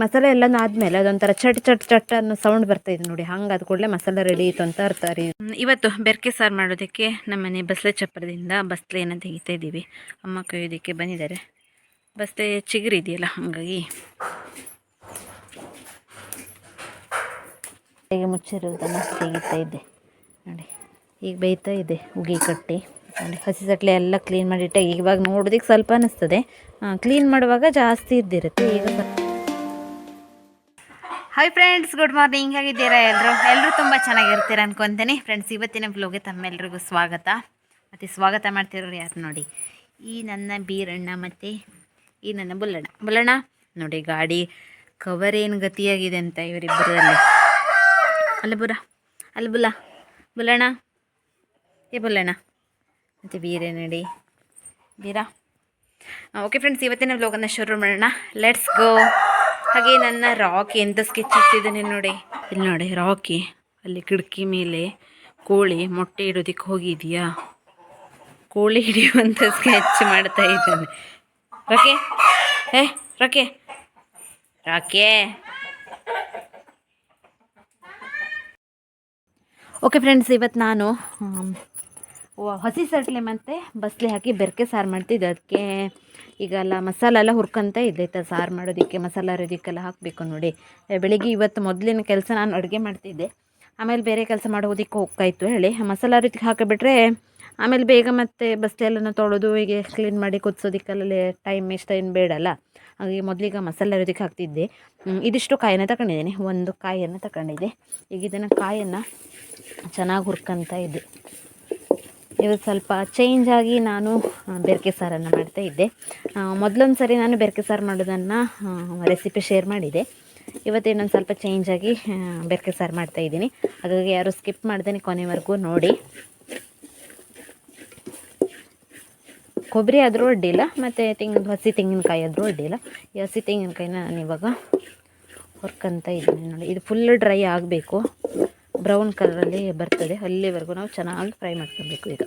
ಮಸಾಲೆ ಎಲ್ಲನೂ ಆದಮೇಲೆ ಅದೊಂಥರ ಚಟ್ ಚಟ್ ಚಟ್ ಅನ್ನೋ ಸೌಂಡ್ ಬರ್ತಾ ಇದೆ ನೋಡಿ. ಹಂಗ ಅದು ಕೂಡಲೇ ಮಸಾಲೆ ರೆಡಿ ಇತ್ತು ಅಂತ ಅರ್ಥ ರೀ. ಇವತ್ತು ಬೆರ್ಕೆ ಸಾರು ಮಾಡೋದಕ್ಕೆ ನಮ್ಮನೆ ಬಸ್ಲೆ ಚಪ್ಪರದಿಂದ ಬಸ್ಲೆಯನ್ನು ತೆಗಿತಾ ಇದ್ದೀವಿ. ಅಮ್ಮ ಕೊಯ್ಯೋದಕ್ಕೆ ಬಂದಿದ್ದಾರೆ. ಬಸ್ಲೆ ಚಿಗುರು ಇದೆಯಲ್ಲ ಹಾಗಾಗಿ. ಮುಚ್ಚಿರೋದನ್ನು ತೆಗಿತಾ ಇದ್ದೆ. ನೋಡಿ ಈಗ ಬೇಯ್ತಾ ಇದೆ ಉಗಿ ಕಟ್ಟಿ. ನೋಡಿ ಹಸಿ ಸಟ್ಲೆ ಎಲ್ಲ ಕ್ಲೀನ್ ಮಾಡಿಟ್ಟೆ. ಇವಾಗ ನೋಡೋದಕ್ಕೆ ಸ್ವಲ್ಪ ಅನ್ನಿಸ್ತದೆ ಕ್ಲೀನ್ ಮಾಡುವಾಗ ಜಾಸ್ತಿ ಇದ್ದಿರುತ್ತೆ. ಈಗ ಸ್ವಲ್ಪ ಹಾಯ್ ಫ್ರೆಂಡ್ಸ್ ಗುಡ್ ಮಾರ್ನಿಂಗ್ ಹೇಗಿದ್ದೀರಾ ಎಲ್ಲರೂ ಎಲ್ಲರೂ ತುಂಬ ಚೆನ್ನಾಗಿರ್ತೀರ ಅನ್ಕೊತೀನಿ. ಫ್ರೆಂಡ್ಸ್ ಇವತ್ತಿನ ಬ್ಲೋಗೆ ತಮ್ಮೆಲ್ಲರಿಗೂ ಸ್ವಾಗತ. ಮತ್ತು ಸ್ವಾಗತ ಮಾಡ್ತಿರೋರು ಯಾರು ನೋಡಿ? ಈ ನನ್ನ ಬೀರಣ್ಣ ಮತ್ತು ಈ ನನ್ನ ಬುಲ್ಲಣ್ಣ. ಬುಲ್ಲಣ್ಣ, ನೋಡಿ ಗಾಡಿ ಕವರ್ ಏನು ಗತಿಯಾಗಿದೆ ಅಂತ ಇವರಿಬ್ಬರಲ್ಲಿ ಅಲ್ಲ ಬುರ, ಅಲ್ಲ ಬುಲ್ಲ. ಬುಲ್ಲಣ್ಣ, ಏ ಬುಲ್ಲಣ್ಣ. ಮತ್ತು ಬೀರೆ ನೋಡಿ. ಬೀರಾ? ಓಕೆ ಫ್ರೆಂಡ್ಸ್ ಇವತ್ತಿನ ಬ್ಲೋಗನ್ನು ಶುರು ಮಾಡೋಣ. ಲೆಟ್ಸ್ ಗೋ ಹಾಗೆ ನನ್ನ ರಾಕಿ ಎಂತ ಸ್ಕೆಚ್ ಇಟ್ಟಿದ್ದೇನೆ ನೋಡಿ ಇಲ್ಲಿ ನೋಡಿ ರಾಕಿ ಅಲ್ಲಿ ಕಿಟಕಿ ಮೇಲೆ ಕೋಳಿ ಮೊಟ್ಟೆ ಇಡೋದಿಕ್ಕೆ ಹೋಗಿದೆಯಾ ಕೋಳಿ ಹಿಡಿಯುವಂಥ ಸ್ಕೆಚ್ ಮಾಡ್ತಾ ಇದ್ದಾನೆ ರಾಕೆ ಏ ರಾಕೆ ರಾಕೆ ಓಕೆ ಫ್ರೆಂಡ್ಸ್ ಇವತ್ತು ನಾನು ಹಸಿ ಸಟ್ಲೆ ಮತ್ತು ಬಸ್ಲೆ ಹಾಕಿ ಬೆರಕೆ ಸಾರು ಮಾಡ್ತಿದ್ದೆ ಅದಕ್ಕೆ ಈಗ ಎಲ್ಲ ಮಸಾಲ ಎಲ್ಲ ಹುರ್ಕೊಂತ ಇದ್ದೈತೆ, ಸಾರು ಮಾಡೋದಕ್ಕೆ ಮಸಾಲ ಅರೋದಕ್ಕೆಲ್ಲ ಹಾಕಬೇಕು ನೋಡಿ. ಬೆಳಿಗ್ಗೆ ಇವತ್ತು ಮೊದಲಿನ ಕೆಲಸ ನಾನು ಅಡುಗೆ ಮಾಡ್ತಿದ್ದೆ. ಆಮೇಲೆ ಬೇರೆ ಕೆಲಸ ಮಾಡೋದಕ್ಕೆ ಹೋಗ್ತಾಯಿತ್ತು ಹೇಳಿ. ಮಸಾಲ ಅರೋದಕ್ಕೆ ಹಾಕಿಬಿಟ್ರೆ ಆಮೇಲೆ ಬೇಗ ಮತ್ತೆ ಎಲ್ಲನೂ ತೊಳೆದು ಹೀಗೆ ಕ್ಲೀನ್ ಮಾಡಿ ಕುದಿಸೋದಕ್ಕೆಲ್ಲ ಟೈಮ್ ಇಷ್ಟ ಏನು ಬೇಡಲ್ಲ ಹಾಗೆ ಮೊದಲಿಗೆ ಮಸಾಲೆ ಅರೋದಕ್ಕೆ ಹಾಕ್ತಿದ್ದೆ. ಇದಿಷ್ಟು ಕಾಯನ್ನು ತಗೊಂಡಿದ್ದೀನಿ ಒಂದು ಕಾಯನ್ನು ತಗೊಂಡಿದ್ದೆ ಈಗ ಇದನ್ನು ಕಾಯನ್ನು ಚೆನ್ನಾಗಿ ಹುರ್ಕೊತಾ ಇದ್ದೆ. ಇವತ್ತು ಸ್ವಲ್ಪ ಚೇಂಜ್ ಆಗಿ ನಾನು ಬೆರಕೆ ಸಾರನ್ನು ಮಾಡ್ತಾ ಇದ್ದೆ. ಮೊದಲೊಂದು ಸರಿ ನಾನು ಬೆರಕೆ ಸಾರು ಮಾಡೋದನ್ನು ರೆಸಿಪಿ ಶೇರ್ ಮಾಡಿದೆ. ಇವತ್ತು ಇನ್ನೊಂದು ಸ್ವಲ್ಪ ಚೇಂಜ್ ಆಗಿ ಬೆರಕೆ ಸಾರು ಮಾಡ್ತಾ ಇದ್ದೀನಿ. ಹಾಗಾಗಿ ಯಾರು ಸ್ಕಿಪ್ ಮಾಡ್ದೇನೆ ಕೊನೆವರೆಗೂ ನೋಡಿ. ಕೊಬ್ಬರಿ ಆದರೂ ಅಡ್ಡಿಲ್ಲ ಮತ್ತು ತೆಂಗಿನ, ಹಸಿ ತೆಂಗಿನಕಾಯಿ ಆದರೂ ಅಡ್ಡಿಲ್ಲ ಈ ಹಸಿ ತೆಂಗಿನಕಾಯಿನ ನಾನು ಇವಾಗ ಹುರ್ಕೊಂತ ಇದ್ದೀನಿ ನೋಡಿ. ಇದು ಫುಲ್ ಡ್ರೈ ಆಗಬೇಕು. ಬ್ರೌನ್ ಕಲರಲ್ಲಿ ಬರ್ತದೆ. ಅಲ್ಲಿವರೆಗೂ ನಾವು ಚೆನ್ನಾಗಿ ಫ್ರೈ ಮಾಡ್ಕೊಬೇಕು ಈಗ.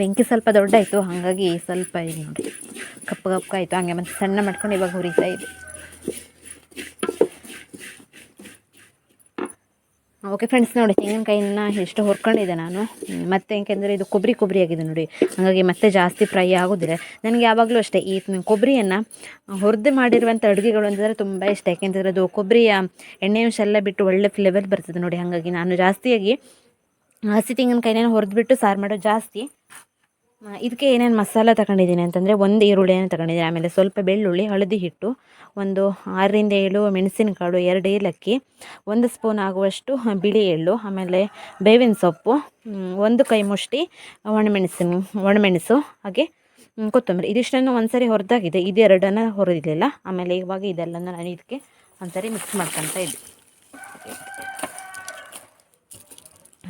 ಬೆಂಕಿ ಸ್ವಲ್ಪ ದೊಡ್ಡ ಆಯಿತು ಹಾಗಾಗಿ ಸ್ವಲ್ಪ ಇದು ನೋಡಿ ಕಪ್ಪು ಕಪ್ಪು ಆಯಿತು. ಹಂಗೆ ಮತ್ತು ಸಣ್ಣ ಮಾಡ್ಕೊಂಡು ಇವಾಗ ಹುರಿತಾ ಇದೆ ಓಕೆ ಫ್ರೆಂಡ್ಸ್ ನೋಡಿ, ತೆಂಗಿನಕಾಯಿನ ಎಷ್ಟು ಹುರ್ಕೊಂಡಿದ್ದೆ ನಾನು. ಮತ್ತೆ ಏಕೆಂದರೆ ಇದು ಕೊಬ್ಬರಿ ಕೊಬ್ಬರಿ ಆಗಿದೆ ನೋಡಿ. ಹಾಗಾಗಿ ಮತ್ತೆ ಜಾಸ್ತಿ ಫ್ರೈ ಆಗೋದಿಲ್ಲ. ನನಗೆ ಯಾವಾಗಲೂ ಅಷ್ಟೇ ಈ ಕೊಬ್ಬರಿಯನ್ನು ಹುರಿದು ಮಾಡಿರುವಂಥ ಅಡುಗೆಗಳು ಅಂತಂದರೆ ತುಂಬ ಇಷ್ಟ. ಯಾಕೆಂದರೆ ಅದು ಕೊಬ್ಬರಿಯ ಎಣ್ಣೆ ಅಂಶ ಎಲ್ಲ ಬಿಟ್ಟು ಒಳ್ಳೆ ಫ್ಲೇವರ್ ಬರ್ತದೆ ನೋಡಿ. ಹಾಗಾಗಿ ನಾನು ಜಾಸ್ತಿಯಾಗಿ ಹಸಿ ತೆಂಗಿನಕಾಯಿನ ಹುರಿದ್ಬಿಟ್ಟು ಸಾರು ಮಾಡೋದು ಜಾಸ್ತಿ ಇದಕ್ಕೆ ಏನೇನು ಮಸಾಲ ತಗೊಂಡಿದ್ದೀನಿ ಅಂತಂದರೆ ಒಂದು ಈರುಳ್ಳಿಯನ್ನು ತಗೊಂಡಿದ್ದೀನಿ. ಆಮೇಲೆ ಸ್ವಲ್ಪ ಬೆಳ್ಳುಳ್ಳಿ, ಹಳದಿ ಹಿಟ್ಟು, ಒಂದು ಆರರಿಂದ ಏಳು ಮೆಣಸಿನಕಾಳು, ಎರಡು ಏಲಕ್ಕಿ, ಒಂದು ಸ್ಪೂನ್ ಆಗುವಷ್ಟು ಬಿಳಿ ಎಳ್ಳು, ಆಮೇಲೆ ಬೇವಿನ ಸೊಪ್ಪು ಒಂದು ಕೈ ಮುಷ್ಟಿ ಒಣಮೆಣಸಿನ, ಒಣಮೆಣಸು, ಹಾಗೆ ಕೊತ್ತಂಬರಿ. ಇದಿಷ್ಟನ್ನು ಒಂದ್ಸರಿ ಹೊರದಾಗಿದೆ. ಇದೆರಡನ್ನು ಹೊರದಿರಲಿಲ್ಲ. ಆಮೇಲೆ ಇವಾಗ ಇದೆಲ್ಲನ ನಾನು ಇದಕ್ಕೆ ಒಂದ್ಸರಿ ಮಿಕ್ಸ್ ಮಾಡ್ಕೊತ ಇದ್ದೆ.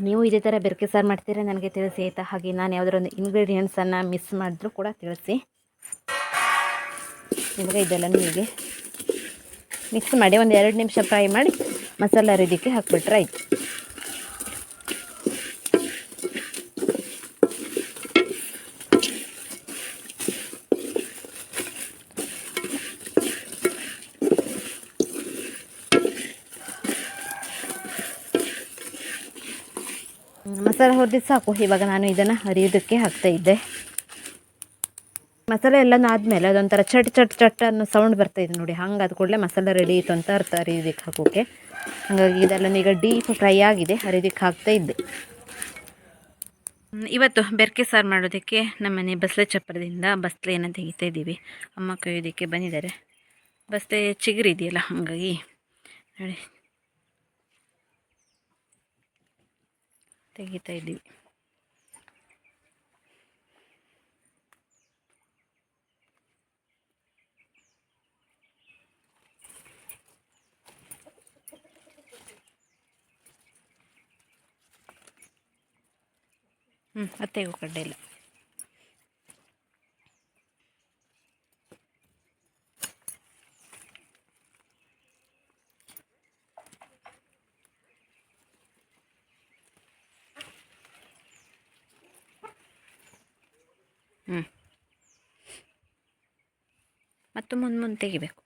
ನೀವು ಇದೇ ಥರ ಬೆರಕೆ ಸಾರು ಮಾಡ್ತೀರಾ ನನಗೆ ತಿಳಿಸಿ, ಆಯಿತಾ? ಹಾಗೆ ನಾನು ಯಾವುದಾದ್ರು ಇಂಗ್ರೀಡಿಯೆಂಟ್ಸನ್ನು ಮಿಸ್ ಮಾಡಿದ್ರು ಕೂಡ ತಿಳಿಸಿ. ಇವಾಗ ಇದೆಲ್ಲ ಹೀಗೆ ಮಿಕ್ಸ್ ಮಾಡಿ, ಒಂದು ಎರಡು ನಿಮಿಷ ಫ್ರೈ ಮಾಡಿ, ಮಸಾಲ ಅರಿದಕ್ಕೆ ಹಾಕ್ಬಿಟ್ರೆ ಆಯಿತು. ಮಸಾಲೆ ಹುರಿದು ಸಾಕು. ಇವಾಗ ನಾನು ಇದನ್ನು ಹರಿಯೋದಕ್ಕೆ ಹಾಕ್ತಾ ಇದ್ದೆ. ಮಸಾಲೆ ಎಲ್ಲ ಆದಮೇಲೆ ಅದೊಂಥರ ಚಟ್ ಚಟ್ ಚಟ್ ಅನ್ನೋ ಸೌಂಡ್ ಬರ್ತಾ ಇದೆ ನೋಡಿ. ಹಂಗೆ ಅದು ಕೂಡಲೇ ಮಸಾಲೆ ರೆಡಿ ಇತ್ತು ಅಂತ ಅರ್ಥ ಹರಿಯೋದಕ್ಕೆ ಹಾಕೋಕ್ಕೆ ಹಾಗಾಗಿ ಇದೆಲ್ಲ ಈಗ ಡೀಪ್ ಫ್ರೈ ಆಗಿದೆ, ಹರಿಯೋದಕ್ಕೆ ಹಾಕ್ತಾ ಇದ್ದೆ. ಇವತ್ತು ಬೆರಕೆ ಸಾರು ಮಾಡೋದಕ್ಕೆ ನಮ್ಮನೆ ಬಸ್ಲೆ ಚಪ್ಪರದಿಂದ ಬಸ್ಲೆಯನ್ನು ತೆಗಿತಾ ಇದ್ದೀವಿ. ಅಮ್ಮ ಕೊಯ್ಯೋದಕ್ಕೆ ಬಂದಿದ್ದಾರೆ. ಬಸ್ಲೆ ಚಿಗುರಿದೆಯಲ್ಲ ಹಾಗಾಗಿ ನೋಡಿ. ತೆಗಿತಾ ಇದ್ದೀವಿ ಹ್ಞೂ ಅತ್ತೆಗೂ ಕಡ್ಡೆ ಇಲ್ಲ ಹ್ಞೂ ಮತ್ತು ಮುಂದೆ ಮುಂದೆ ತೆಗಿಬೇಕು.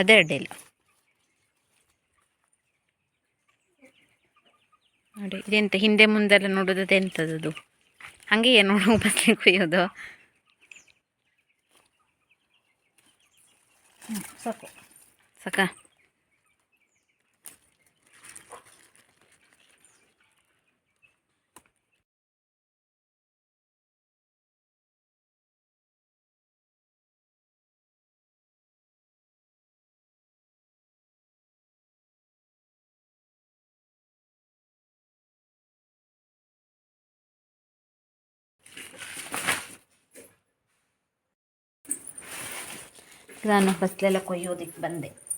ಅದೇ ಅಡ್ಡಿಲ್ಲ ನೋಡಿ, ಇದೆಂತ ಹಿಂದೆ ಮುಂದೆಲ್ಲ ನೋಡೋದು ಅದೆಂಥದ್ದು ಹಾಗೆಯೇ ನೋಡೋ ಬಸ್ಲಿ ಕುಯ್ಯೋದು. ಸಾಕು. ಸಾಕಾ? ನಾನು ಫಸ್ಲೆಲ್ಲ ಕೊಯ್ಯೋದಕ್ಕೆ ಬಂದೆ.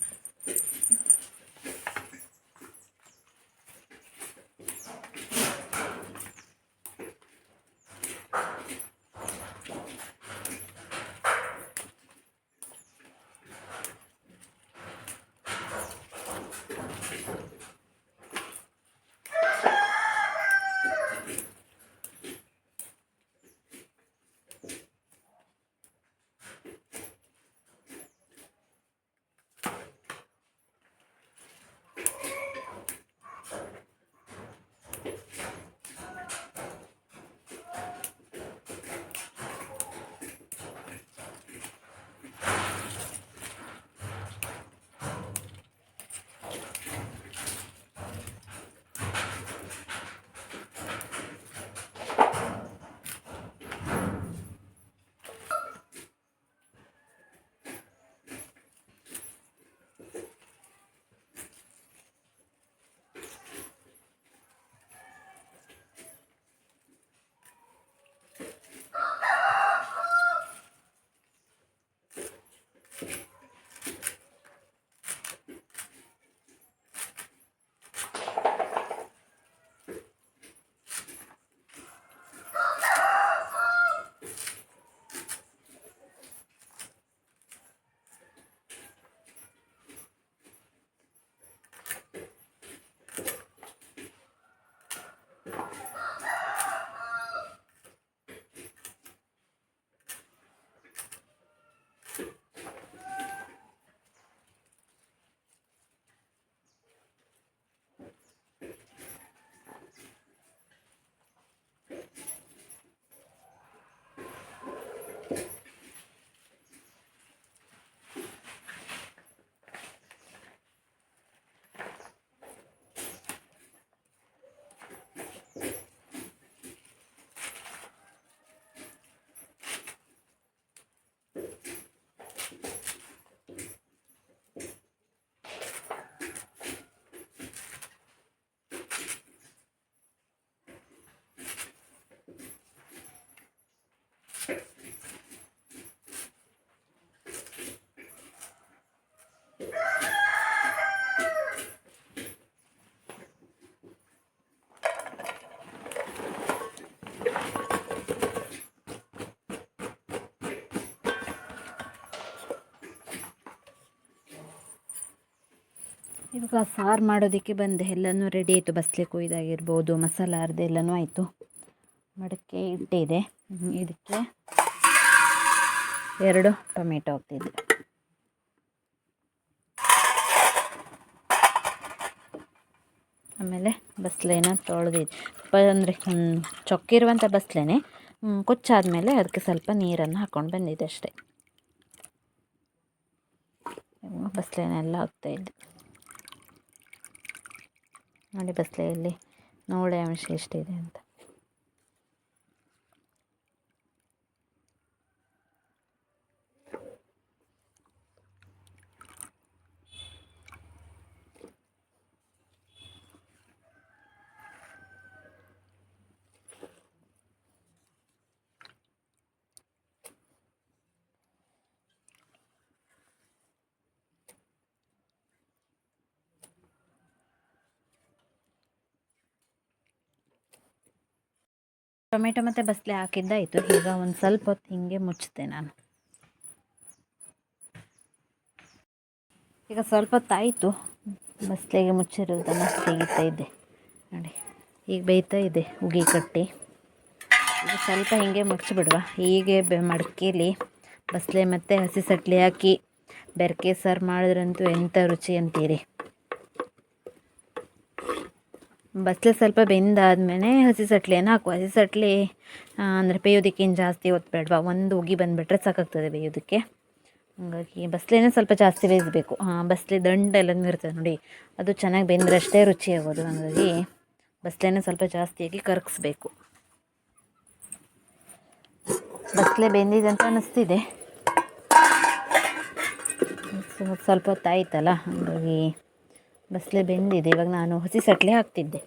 ಇವಾಗ ಸಾರು ಮಾಡೋದಕ್ಕೆ ಬಂದೆ. ಎಲ್ಲನೂ ರೆಡಿ ಆಯಿತು. ಬಸ್ಲೆ ಕೊಯ್ದಾಗಿರ್ಬೋದು, ಮಸಾಲ ಅರ್ಧ ಎಲ್ಲನೂ ಆಯಿತು. ಮಡಕೆ ಇಟ್ಟಿದೆ ಇದಕ್ಕೆ ಎರಡು ಟೊಮೆಟೊ ಹಾಕ್ತಿದ್ದೆ ಆಮೇಲೆ ಬಸ್ಲೆನ ಪ ಅಂದರೆ ಚೊಕ್ಕಿರುವಂಥ ಬಸ್ಲೇನೆ. ಕೊಚ್ಚಾದಮೇಲೆ ಅದಕ್ಕೆ ಸ್ವಲ್ಪ ನೀರನ್ನು ಹಾಕ್ಕೊಂಡು ಬಂದಿದ್ದೆ ಅಷ್ಟೇ. ಬಸ್ಲೆನೆಲ್ಲ ಹಾಕ್ತಾಯಿದ್ದೆ ನೋಡಿ ಬಸ್ಲೆಯಲ್ಲಿ ನೋಳೆ ಅಂಶ ಎಷ್ಟಿದೆ ಅಂತ. ಟೊಮೆಟೊ ಮತ್ತು ಬಸಳೆ ಹಾಕಿದ್ದಾಯಿತು ಈಗ ಒಂದು ಸ್ವಲ್ಪ ಹೊತ್ತು ಹೀಗೆ ಮುಚ್ಚಿದೆ ನಾನು. ಈಗ ಸ್ವಲ್ಪ ಹೊತ್ತಾಯಿತು ಬಸಳೆಗೆ ಮುಚ್ಚಿರೋದನ್ನು ತೆಗಿತಾ ಇದ್ದೆ. ನೋಡಿ, ಈಗ ಬೇಯ್ತಾ ಇದೆ ಉಗಿ ಕಟ್ಟಿ. ಈಗ ಸ್ವಲ್ಪ ಹೀಗೆ ಮುಚ್ಚಿಬಿಡುವ. ಹೀಗೆ ಬೆ ಮಡಕೇಲಿ ಬಸಳೆ ಮತ್ತು ಹಸಿ ಸಟ್ಲಿ ಹಾಕಿ, ಬೆರಕೆ ಸಾರು ಮಾಡಿದ್ರಂತೂ ಎಂಥ ರುಚಿ ಅಂತೀರಿ. ಬಸಳೆ ಸ್ವಲ್ಪ ಬೆಂದಾದ್ಮೇಲೆ ಹಸಿ ಸಟ್ಲಿಯನ್ನು ಹಾಕುವ ಹಸಿ ಸಟ್ಲಿ ಅಂದರೆ ಬೇಯೋದಕ್ಕೇನು ಜಾಸ್ತಿ ಹೊತ್ತು ಒಂದು ಉಗಿ ಬಂದುಬಿಟ್ರೆ ಸಾಕಾಗ್ತದೆ ಬೇಯೋದಕ್ಕೆ. ಹಾಗಾಗಿ ಬಸಳೆನೇ ಸ್ವಲ್ಪ ಜಾಸ್ತಿ ಬೇಯಿಸಬೇಕು. ಹಾಂ ದಂಡ ಎಲ್ಲ ಇರ್ತದೆ ನೋಡಿ. ಅದು ಚೆನ್ನಾಗಿ ಬೆಂದ್ರಷ್ಟೇ ಆಗೋದು ಹಾಗಾಗಿ ಬಸಳೆನೇ ಸ್ವಲ್ಪ ಜಾಸ್ತಿಯಾಗಿ ಕರಗಿಸ್ಬೇಕು ಬಸ್ಲೆ ಬೆಂದಿದೆ ಅಂತ ಅನ್ನಿಸ್ತಿದೆ ಸ್ವಲ್ಪ ಹೊತ್ತಾಯ್ತಲ್ಲ, ಹಾಗಾಗಿ ಬಸಳೆ ಬೆಂದಿದೆ. ಇವಾಗ ನಾನು ಹಸಿ ಸಟ್ಲೆ ಹಾಕ್ತಿದ್ದೆ.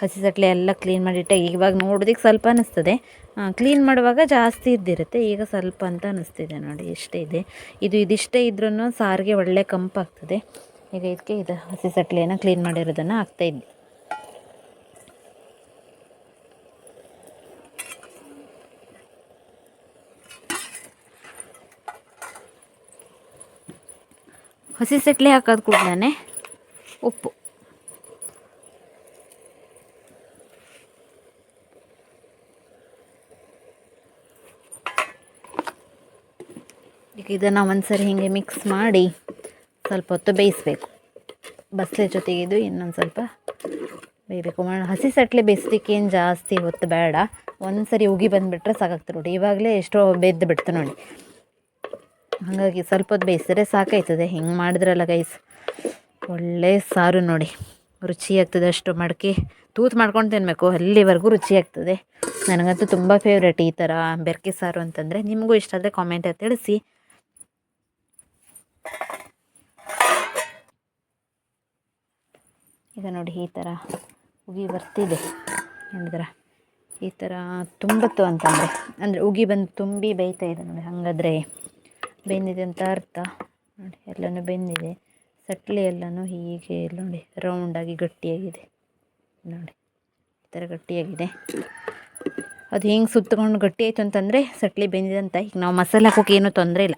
ಹಸಿ ಸಟ್ಲೆ ಎಲ್ಲ ಕ್ಲೀನ್ ಮಾಡಿಟ್ಟೆ ಇವಾಗ ನೋಡೋದಕ್ಕೆ ಸ್ವಲ್ಪ ಅನ್ನಿಸ್ತದೆ ಕ್ಲೀನ್ ಮಾಡುವಾಗ ಜಾಸ್ತಿ ಇದ್ದಿರುತ್ತೆ. ಈಗ ಸ್ವಲ್ಪ ಅಂತ ಅನ್ನಿಸ್ತಿದೆ ನೋಡಿ ಎಷ್ಟೇ ಇದೆ. ಇದು ಇದಿಷ್ಟೇ ಇದ್ರೂ ಸಾರಿಗೆ ಒಳ್ಳೆ ಕಂಪಾಗ್ತದೆ. ಈಗ ಇದಕ್ಕೆ ಇದು ಹಸಿ ಸಟ್ಲೆಯನ್ನು ಕ್ಲೀನ್ ಮಾಡಿರೋದನ್ನು ಹಾಕ್ತಾಯಿದ್ದೆ ಹಸಿ ಸಟ್ಲೆ ಹಾಕೋದು ಕೂಡಲೇ ಉಪ್ಪು. ಈಗ ಇದನ್ನು ಒಂದ್ಸರಿ ಹೀಗೆ ಮಿಕ್ಸ್ ಮಾಡಿ ಸ್ವಲ್ಪ ಹೊತ್ತು ಬೇಯಿಸ್ಬೇಕು. ಬಸಳೆ ಜೊತೆಗೆ ಇದು ಇನ್ನೊಂದು ಸ್ವಲ್ಪ ಬೇಯಬೇಕು. ಹಸಿ ಸಟ್ಲೆ ಬೇಯಿಸ್ಲಿಕ್ಕೆ ಏನು ಜಾಸ್ತಿ ಹೊತ್ತು ಬೇಡ. ಒಂದು ಸರಿ ಉಗಿ ಬಂದುಬಿಟ್ರೆ ಸಾಕಾಗ್ತದೆ ನೋಡಿ. ಇವಾಗಲೇ ಎಷ್ಟೋ ಬೆದ್ದು ಬಿಡ್ತು ನೋಡಿ. ಹಾಗಾಗಿ ಸ್ವಲ್ಪ ಹೊತ್ತು ಬೇಯಿಸಿದ್ರೆ ಸಾಕಾಯ್ತದೆ. ಹಿಂಗೆ ಮಾಡಿದ್ರಲ್ಲ ಗೈಸ್ ಒಳ್ಳೆ ಸಾರು ನೋಡಿ. ರುಚಿ ಆಗ್ತದೆ ಅಷ್ಟು ಮಡಕೆ. ತೂತು ಮಾಡ್ಕೊಂಡು ತಿನ್ನಬೇಕು ಅಲ್ಲಿವರೆಗೂ ರುಚಿ ಆಗ್ತದೆ. ನನಗಂತೂ ತುಂಬ ಫೇವ್ರೇಟ್ ಈ ಥರ ಬೆರಕೆ ಸಾರು ಅಂತಂದರೆ. ನಿಮಗೂ ಇಷ್ಟ ಆದರೆ ಕಾಮೆಂಟ್ ತಿಳಿಸಿ. ಈಗ ನೋಡಿ ಈ ಥರ ಉಗಿ ಬರ್ತಿದೆ. ಹೇಳಿದ್ರ ಈ ಥರ ತುಂಬತ್ತು ಅಂತಂದರೆ. ಅಂದರೆ ಉಗಿ ಬಂದು ತುಂಬಿ ಬೇಯ್ತಾ ಇದೆ ನೋಡಿ. ಹಾಗಾದರೆ ಬೆಂದಿದೆ ಅಂತ ಅರ್ಥ. ನೋಡಿ, ಎಲ್ಲನೂ ಬೆಂದಿದೆ ಸಟ್ಲಿ ಎಲ್ಲನೂ ಹೀಗೆ ನೋಡಿ ರೌಂಡಾಗಿ ಗಟ್ಟಿಯಾಗಿದೆ. ನೋಡಿ, ಈ ಥರ ಗಟ್ಟಿಯಾಗಿದೆ. ಅದು ಹೆಂಗೆ ಸುತ್ತಕೊಂಡು ಗಟ್ಟಿ ಆಯಿತು ಅಂತಂದರೆ, ಸಟ್ಲಿ ಬೆಂದಿದೆ ಅಂತ. ಈಗ ನಾವು ಮಸಾಲೆ ಹಾಕೋಕೆ ಏನೂ ತೊಂದರೆ ಇಲ್ಲ.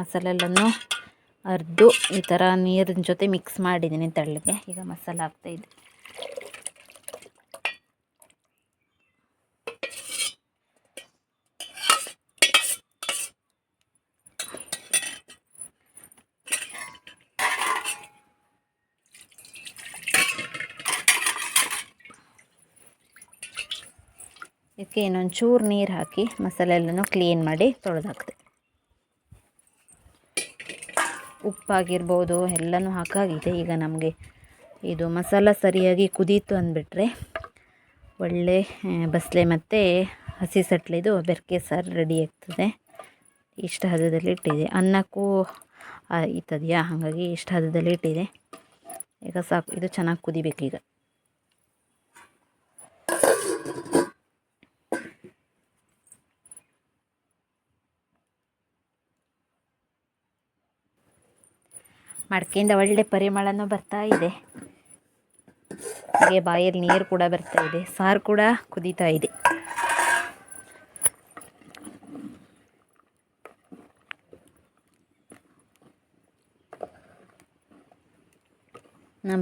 ಮಸಾಲೆ ಎಲ್ಲನೂ ಅರ್ದು ಈ ಥರ ನೀರಿನ ಜೊತೆ ಮಿಕ್ಸ್ ಮಾಡಿದ್ದೀನಿ ತಳ್ಳಿಗೆ. ಈಗ ಮಸಾಲೆ ಹಾಕ್ತಾಯಿದ್ದೆ ಇದಕ್ಕೆ ಇನ್ನೊಂದು ಚೂರು ನೀರು ಹಾಕಿ ಮಸಾಲೆ ಎಲ್ಲನೂ ಕ್ಲೀನ್ ಮಾಡಿ ತೊಳೆದಾಕ್ದೆ. ಉಪ್ಪಾಗಿರ್ಬೋದು, ಎಲ್ಲನೂ ಹಾಕಾಗಿದೆ. ಈಗ ನಮಗೆ ಇದು ಮಸಾಲ ಸರಿಯಾಗಿ ಕುದೀತು ಅಂದ್ಬಿಟ್ರೆ ಒಳ್ಳೆ ಬಸಳೆ ಮತ್ತು ಹಸಿ ಸಟ್ಲಿದು ಬೆರಕೆ ಸಾರು ರೆಡಿ ಆಗ್ತದೆ. ಇಷ್ಟು ಹದದಲ್ಲಿ ಇಟ್ಟಿದೆ. ಅನ್ನಕ್ಕೂ ಇತ್ತದೆಯಾ? ಹಾಗಾಗಿ ಇಷ್ಟು ಹದದಲ್ಲಿ ಇಟ್ಟಿದೆ. ಈಗ ಸಾಕು, ಇದು ಚೆನ್ನಾಗಿ ಕುದಿಬೇಕೀಗ ಮಡಕೆಯಿಂದ ಒಳ್ಳೆ ಪರಿಮಳನೂ ಬರ್ತಾ ಇದೆ. ಹಾಗೆ ಬಾಯಲ್ಲಿ ನೀರು ಕೂಡ ಬರ್ತಾ ಇದೆ. ಸಾರು ಕೂಡ ಕುದೀತಾ ಇದೆ.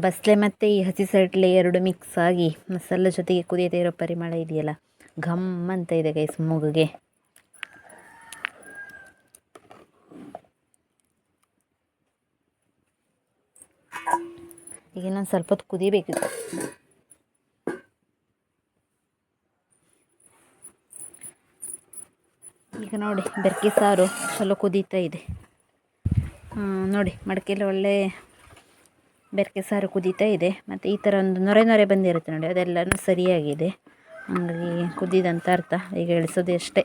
ಬಸ್ಲೆ ಮತ್ತು ಈ ಹಸಿ ಸಟ್ಲೆ ಎರಡು ಮಿಕ್ಸ್ ಆಗಿ ಮಸಾಲೆ ಜೊತೆಗೆ ಕುದಿಯದೇ ಇರೋ ಪರಿಮಳ ಇದೆಯಲ್ಲ? ಘಮ್ ಅಂತ ಇದೆ ಗೈಸ್ ಮೂಗಿಗೆ. ಈಗ ಇನ್ನೊಂದು ಸ್ವಲ್ಪ ಹೊತ್ತು ಕುದಿಬೇಕಿತ್ತು. ಈಗ ನೋಡಿ, ಬೆರ್ಕೆ ಸಾರು ಚಲೋ ಕುದೀತಾ ಇದೆ. ನೋಡಿ ಮಡಕೆಯಲ್ಲಿ ಒಳ್ಳೆ ಬೆರ್ಕೆ ಸಾರು ಕುದೀತಾ ಇದೆ. ಮತ್ತು ಈ ಥರ ಒಂದು ನೊರೆ ನೊರೆ ಬಂದಿರುತ್ತೆ ನೋಡಿ, ಅದೆಲ್ಲನೂ ಸರಿಯಾಗಿದೆ. ಹಾಗಾಗಿ ಕುದಿದಂತ ಅರ್ಥ, ಈಗ ಇಳಿಸೋದು ಅಷ್ಟೇ.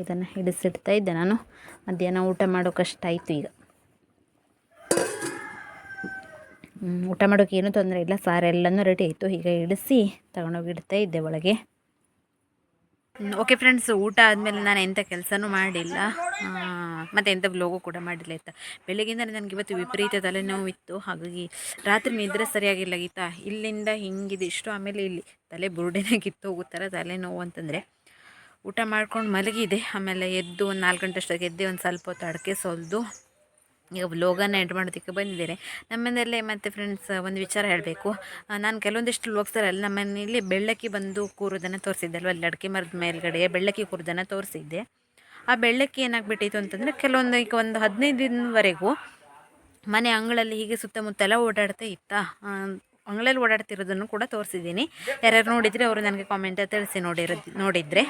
ಇದನ್ನು ಹಿಡಿಸಿಡ್ತಾ ಇದ್ದೆ ನಾನು. ಮಧ್ಯಾಹ್ನ ಊಟ ಮಾಡೋಕಷ್ಟಾಯಿತು ಈಗ. ಊಟ ಮಾಡೋಕೆ ಏನೂ ತೊಂದರೆ ಇಲ್ಲ. ಸಾರೆಲ್ಲನೂ ರೆಡಿ ಆಯಿತು. ಈಗ ಇಳಿಸಿ ತಗೊಂಡೋಗಿ ಇಡ್ತಾ ಇದ್ದೆ ಒಳಗೆ. ಓಕೆ ಫ್ರೆಂಡ್ಸ್ ಊಟ ಆದಮೇಲೆ ನಾನು ಎಂಥ ಕೆಲಸನೂ ಮಾಡಿಲ್ಲ. ಮತ್ತು ಎಂಥ ಬ್ಲೋಗು ಕೂಡ ಮಾಡಿಲ್ಲ ಆಯಿತಾ ಬೆಳಗ್ಗೆಯಿಂದ ನನಗೆ ಇವತ್ತು ವಿಪರೀತ ತಲೆನೋವು ಇತ್ತು ಹಾಗಾಗಿ ರಾತ್ರಿ ನಿದ್ರೆ ಸರಿಯಾಗಿಲ್ಲ ಗೀತಾ. ಇಲ್ಲಿಂದ ಹಿಂಗಿದೆ. ಇಷ್ಟು ಆಮೇಲೆ ಇಲ್ಲಿ ತಲೆ ಬುರುಡೆನೇ ಕಿತ್ತು ಹೋಗುತ್ತಾರೆ ತಲೆನೋವು ಅಂತಂದರೆ. ಊಟ ಮಾಡ್ಕೊಂಡು ಮಲಗಿದೆ. ಆಮೇಲೆ ಎದ್ದು ಒಂದು ನಾಲ್ಕು ಗಂಟೆ ಅಷ್ಟೊತ್ತಿಗೆ ಎದ್ದು ಒಂದು ಸ್ವಲ್ಪ ಹೊತ್ತು ಅಡಿಕೆ ಸೋಲ್ದು. ಈಗ ವ್ಲೋಗನ್ನು ಎಡ್ ಮಾಡೋದಕ್ಕೆ ಬಂದಿದ್ದೇನೆ. ನಮ್ಮನೆಯಲ್ಲೇ ಮತ್ತು ಫ್ರೆಂಡ್ಸ್ ಒಂದು ವಿಚಾರ ಹೇಳಬೇಕು. ನಾನು ಕೆಲವೊಂದಿಷ್ಟು ವ್ಲೋಗ್ಸರಲ್ಲಿ ನಮ್ಮ ಮನೆಯಲ್ಲಿ ಬೆಳ್ಳಕ್ಕಿ ಬಂದು ಕೂರೋದನ್ನು ತೋರಿಸಿದ್ದೆ ಅಲ್ವ? ಅಲ್ಲಿ ಅಡಿಕೆ ಮರದ ಮೇಲ್ಗಡೆ ಬೆಳ್ಳಕ್ಕಿ ಕೂರೋದನ್ನು ತೋರಿಸಿದ್ದೆ. ಆ ಬೆಳ್ಳಕ್ಕಿ ಏನಾಗ್ಬಿಟ್ಟಿತ್ತು ಅಂತಂದರೆ ಕೆಲವೊಂದು ಈಗ ಒಂದು ಹದಿನೈದು ದಿನವರೆಗೂ ಮನೆ ಅಂಗಳಲ್ಲಿ ಹೀಗೆ ಸುತ್ತಮುತ್ತ ಎಲ್ಲ ಓಡಾಡ್ತಾ ಇತ್ತಾ? ಅಂಗಳಲ್ಲಿ ಓಡಾಡ್ತಿರೋದನ್ನು ಕೂಡ ತೋರಿಸಿದ್ದೀನಿ. ಯಾರ್ಯಾರು ನೋಡಿದರೆ ಅವರು ನನಗೆ ಕಾಮೆಂಟ್ ತಿಳಿಸಿ ನೋಡಿರೋದು ನೋಡಿದರೆ.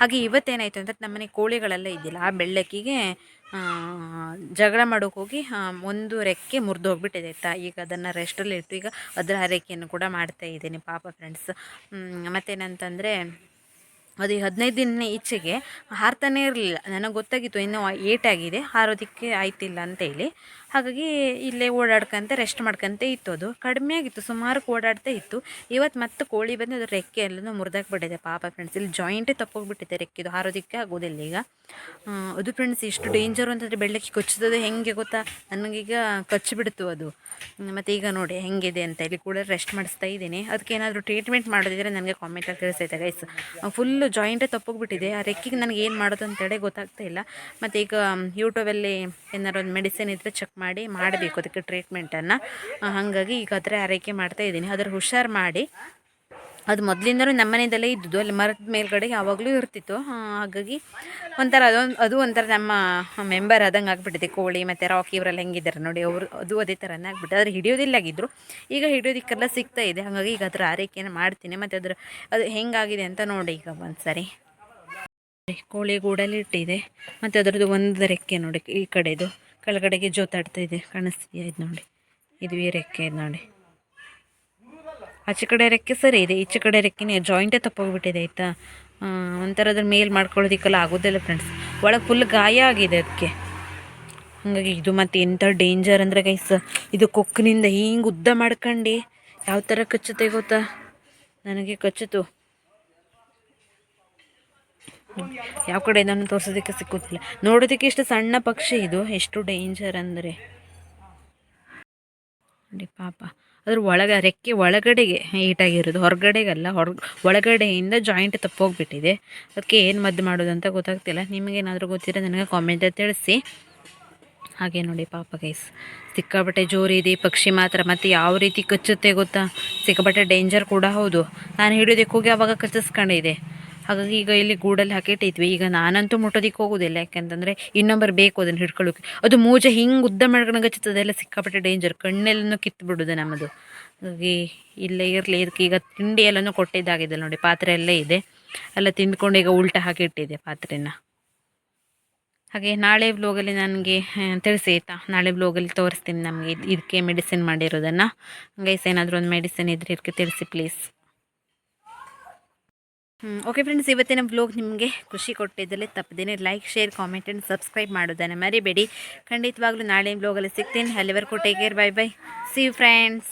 ಹಾಗೆ ಇವತ್ತೇನಾಯಿತು ಅಂತ ನಮ್ಮನೆ ಕೋಳಿಗಳೆಲ್ಲ ಇದ್ದಿಲ್ಲ. ಆ ಬೆಳ್ಳಕ್ಕಿಗೆ ಜಗಳ ಮಾಡೋಕೆ ಹೋಗಿ ಒಂದು ರೆಕ್ಕೆ ಮುರಿದು ಹೋಗ್ಬಿಟ್ಟಿದೆ ಆಯ್ತಾ ಈಗ ಅದನ್ನು ರೆಸ್ಟಲ್ಲಿ ಇಟ್ಟು ಈಗ ಅದರ ಆರೈಕೆಯನ್ನು ಕೂಡ ಮಾಡ್ತಾ ಇದ್ದೀನಿ ಪಾಪ ಫ್ರೆಂಡ್ಸ್ ಮತ್ತೇನಂತಂದರೆ, ಅದು ಈ ಹದಿನೈದು ದಿನ ಈಚೆಗೆ ಹಾರ್ತಾನೇ ಇರಲಿಲ್ಲ. ನನಗೆ ಗೊತ್ತಾಗಿತ್ತು, ಇನ್ನೂ ಏಟಾಗಿದೆ. ಹಾರೋದಕ್ಕೆ ಆಯ್ತಿಲ್ಲ ಅಂತೇಳಿ. ಹಾಗಾಗಿ ಇಲ್ಲೇ ಓಡಾಡ್ಕಂತೆ ರೆಸ್ಟ್ ಮಾಡ್ಕಂತೆ ಇತ್ತು ಅದು ಕಡಿಮೆ ಆಗಿತ್ತು, ಸುಮಾರು ಓಡಾಡ್ತಾ ಇತ್ತು. ಇವತ್ತು ಮತ್ತೆ ಕೋಳಿ ಬಂದು ಅದು ರೆಕ್ಕೆ ಎಲ್ಲನೂ ಮುರಿದಾಕ್ಬಿಟ್ಟಿದೆ ಪಾಪ ಫ್ರೆಂಡ್ಸ್ ಇಲ್ಲಿ ಜಾಯಿಂಟೇ ತಪ್ಪೋಗ್ಬಿಟ್ಟಿದೆ ರೆಕ್ಕೆದು. ಹಾರೋದಕ್ಕೆ ಆಗೋದಿಲ್ಲ ಈಗ. ಅದು ಫ್ರೆಂಡ್ಸ್ ಇಷ್ಟು ಡೇಂಜರು ಅಂತಂದರೆ ಬೆಳ್ಳಕ್ಕೆ ಕೊಚ್ಚುತ್ತದೆ ಹೆಂಗೆ ಗೊತ್ತಾ? ನನಗೀಗ ಕಚ್ಚಿಬಿಡ್ತು ಅದು. ಮತ್ತು ಈಗ ನೋಡಿ, ಹೆಂಗಿದೆ ಅಂತ ಇಲ್ಲಿ ಕೂಡ ರೆಸ್ಟ್ ಮಾಡಿಸ್ತಾ ಇದ್ದೀನಿ. ಅದಕ್ಕೆ ಏನಾದರೂ ಟ್ರೀಟ್ಮೆಂಟ್ ಮಾಡೋದಿದ್ರೆ ನನಗೆ ಕಾಮೆಂಟಲ್ಲಿ ತಿಳಿಸೈತೆ ಗೈಸ್ ಫುಲ್ಲು ಜಾಯಿಂಟೇ ತಪ್ಪೋಗ್ಬಿಟ್ಟಿದೆ. ಆ ರೆಕ್ಕಿಗೆ ನನಗೆ ಏನು ಮಾಡೋದು ಅಂತೇಳಿ ಗೊತ್ತಾಗ್ತಾ ಇಲ್ಲ. ಮತ್ತು ಈಗ ಯೂಟ್ಯೂಬಲ್ಲಿ ಏನಾದ್ರು ಒಂದು ಮೆಡಿಸಿನ್ ಇದ್ದರೆ ಚೆಕ್ ಮಾಡಿ ಮಾಡಬೇಕು ಅದಕ್ಕೆ ಟ್ರೀಟ್ಮೆಂಟನ್ನು ಹಾಗಾಗಿ ಈಗ ಅದರ ಆರೈಕೆ ಮಾಡ್ತಾ ಇದ್ದೀನಿ. ಅದರ ಹುಷಾರು ಮಾಡಿ. ಅದು ಮೊದಲಿಂದಲೂ ಮನೆಯಿಂದಲೇ ಇದ್ದುದು. ಅಲ್ಲಿ ಮರದ ಮೇಲ್ಗಡೆ ಯಾವಾಗಲೂ ಇರ್ತಿತ್ತು. ಹಾಗಾಗಿ ಒಂಥರ ಅದೊಂದು ಅದು ಒಂಥರ ನಮ್ಮ ಮೆಂಬರ್ ಆದಂಗೆ ಆಗಿಬಿಟ್ಟಿದೆ. ಕೋಳಿ ಮತ್ತು ರಾಕಿ ಇವರೆಲ್ಲ ಹೆಂಗಿದ್ದಾರೆ ನೋಡಿ, ಅವರು, ಅದು ಅದೇ ಥರನೇ ಆಗಿಬಿಟ್ಟು ಆದರೆ ಹಿಡಿಯೋದಿಲ್ಲ ಆಗಿದ್ರು ಈಗ ಹಿಡಿಯೋದಕ್ಕೆಲ್ಲ ಸಿಗ್ತಾ ಇದೆ. ಹಾಗಾಗಿ ಈಗ ಅದರ ಆರೈಕೆಯನ್ನು ಮಾಡ್ತೀನಿ. ಮತ್ತು ಅದರ, ಅದು ಹೆಂಗಾಗಿದೆ ಅಂತ ನೋಡಿ ಈಗ ಒಂದು ಸಾರಿ ಕೋಳಿ ಗೂಡಲ್ಲಿ ಇಟ್ಟಿದೆ. ಮತ್ತು ಅದರದ್ದು ಒಂದು ರೆಕ್ಕೆ ನೋಡಿ, ಈ ಕಡೆದು. ಕೆಳಗಡೆಗೆ ಜೋತಾಡ್ತಾ ಇದೆ. ಕಾಣಿಸ್ತಿದೆಯಾ? ಇದು ನೋಡಿ. ಇದು ಈ ರೆಕ್ಕೆ, ಇದು ನೋಡಿ. ಆಚೆ ಕಡೆ ರೆಕ್ಕೆ ಸರಿ ಇದೆ. ಈಚೆ ಕಡೆ ರೆಕ್ಕೆನೇ ಜಾಯಿಂಟೇ ತಪ್ಪೋಗ್ಬಿಟ್ಟಿದೆ, ಆಯಿತಾ? ಒಂಥರ ಅದ್ರ ಮೇಲೆ ಮಾಡ್ಕೊಳ್ಳೋದಿಕ್ಕೆಲ್ಲ ಆಗೋದಿಲ್ಲ ಫ್ರೆಂಡ್ಸ್ ಒಳಗೆ ಫುಲ್ ಗಾಯ ಆಗಿದೆ ಅದಕ್ಕೆ ಹಾಗಾಗಿ ಇದು ಮತ್ತೆ ಎಂಥ ಡೇಂಜರ್ ಅಂದರೆ ಗೈಸ್ ಇದು ಕೊಕ್ಕಿನಿಂದ ಹಿಂಗೆ ಉದ್ದ ಮಾಡ್ಕೊಂಡು. ಯಾವ ಥರ ಕಚ್ಚುತ್ತೆ ಗೊತ್ತಾ? ನನಗೆ ಕಚ್ಚಿತು ಯಾವ ಕಡೆ ಇದನ್ನು ತೋರಿಸೋದಕ್ಕೆ ಸಿಕ್ಕುತ್ತಿಲ್ಲ. ನೋಡೋದಕ್ಕೆ ಇಷ್ಟು ಸಣ್ಣ ಪಕ್ಷಿ ಇದು, ಎಷ್ಟು ಡೇಂಜರ್ ಅಂದರೆ. ನೋಡಿ ಪಾಪ, ಅದ್ರ ಒಳಗ, ರೆಕ್ಕೆ ಒಳಗಡೆಗೆ ಈಟಾಗಿರೋದು ಹೊರಗಡೆಗಲ್ಲ ಹೊರ ಒಳಗಡೆಯಿಂದ ಜಾಯಿಂಟ್ ತಪ್ಪೋಗ್ಬಿಟ್ಟಿದೆ. ಅದಕ್ಕೆ ಏನು ಮದ್ದು ಮಾಡೋದು ಅಂತ ಗೊತ್ತಾಗ್ತಿಲ್ಲ. ನಿಮಗೇನಾದರೂ ಗೊತ್ತಿರೋ ನನಗೆ ಕಾಮೆಂಟ್ ತಿಳಿಸಿ. ಹಾಗೆ ನೋಡಿ ಪಾಪ ಗೈಸ್ ಸಿಕ್ಕಾಪಟ್ಟೆ ಜೋರಿದೆ ಪಕ್ಷಿ ಮಾತ್ರ. ಮತ್ತು ಯಾವ ರೀತಿ ಕಚ್ಚುತ್ತೆ ಗೊತ್ತಾ? ಸಿಕ್ಕಾಬಟ್ಟೆ ಡೇಂಜರ್ ಕೂಡ ಹೌದು. ನಾನು ಹಿಡಿಯೋದಕ್ಕೆ ಹೋಗಿ ಅವಾಗ ಕಚ್ಚಿಸ್ಕೊಂಡಿದೆ ಹಾಗಾಗಿ ಈಗ ಇಲ್ಲಿ ಗೂಡಲ್ಲಿ ಹಾಕಿಟ್ಟಿದ್ವಿ ಈಗ ನಾನಂತೂ ಮುಟ್ಟೋದಿಕ್ಕೆ ಹೋಗೋದಿಲ್ಲ. ಯಾಕಂತಂದರೆ ಇನ್ನೊಬ್ಬರು ಬೇಕು ಅದನ್ನು ಹಿಡ್ಕೊಳ್ಳೋಕೆ. ಅದು ಮೂಜೆ ಹಿಂಗೆ ಉದ್ದ ಮಾಡ್ಕೊಂಡು ಕಚ್ಚುತ್ತದೆ ಎಲ್ಲ ಸಿಕ್ಕಾಪಟ್ಟೆ ಡೇಂಜರ್ ಕಣ್ಣೆಲ್ಲನೂ ಕಿತ್ತು ಬಿಡೋದು ನಮ್ಮದು ಹಾಗಾಗಿ ಇಲ್ಲೇ ಇರಲಿ. ಇದಕ್ಕೆ ಈಗ ತಿಂಡಿ ಎಲ್ಲನೂ ಕೊಟ್ಟಿದ್ದಾಗಿದೆ ನೋಡಿ, ಪಾತ್ರೆ ಎಲ್ಲ ಇದೆ. ಎಲ್ಲ ತಿಂದ್ಕೊಂಡು ಈಗ ಉಲ್ಟ ಹಾಕಿಟ್ಟಿದೆ ಪಾತ್ರೆನ. ಹಾಗೆ ನಾಳೆ ಬ್ಲೋಗಲ್ಲಿ ನನಗೆ ತಿಳಿಸಿ ಆಯಿತಾ? ನಾಳೆ ಬ್ಲೋಗಲ್ಲಿ ತೋರಿಸ್ತೀನಿ ನಮಗೆ ಇದು ಇದಕ್ಕೆ ಮೆಡಿಸಿನ್ ಮಾಡಿರೋದನ್ನು. ಹಂಗೈಸ್ ಏನಾದರೂ ಒಂದು ಮೆಡಿಸಿನ್ ಇದ್ರೆ ಇದಕ್ಕೆ ತಿಳಿಸಿ ಪ್ಲೀಸ್ ಓಕೆ ಫ್ರೆಂಡ್ಸ್ ಇವತ್ತಿನ ಬ್ಲಾಗ್ ನಿಮಗೆ ಖುಷಿ ಕೊಟ್ಟಿದ್ದಲ್ಲಿ ತಪ್ಪದೇನೆ like share comment and subscribe ಮಾಡೋದನ್ನು ಮರಿಬೇಡಿ. ಖಂಡಿತವಾಗ್ಲೂ ನಾಳೆ ಬ್ಲಾಗಲ್ಲಿ ಸಿಗ್ತೀನಿ. ಅಲ್ಲಿವರೆಗೂ take care bye bye see friends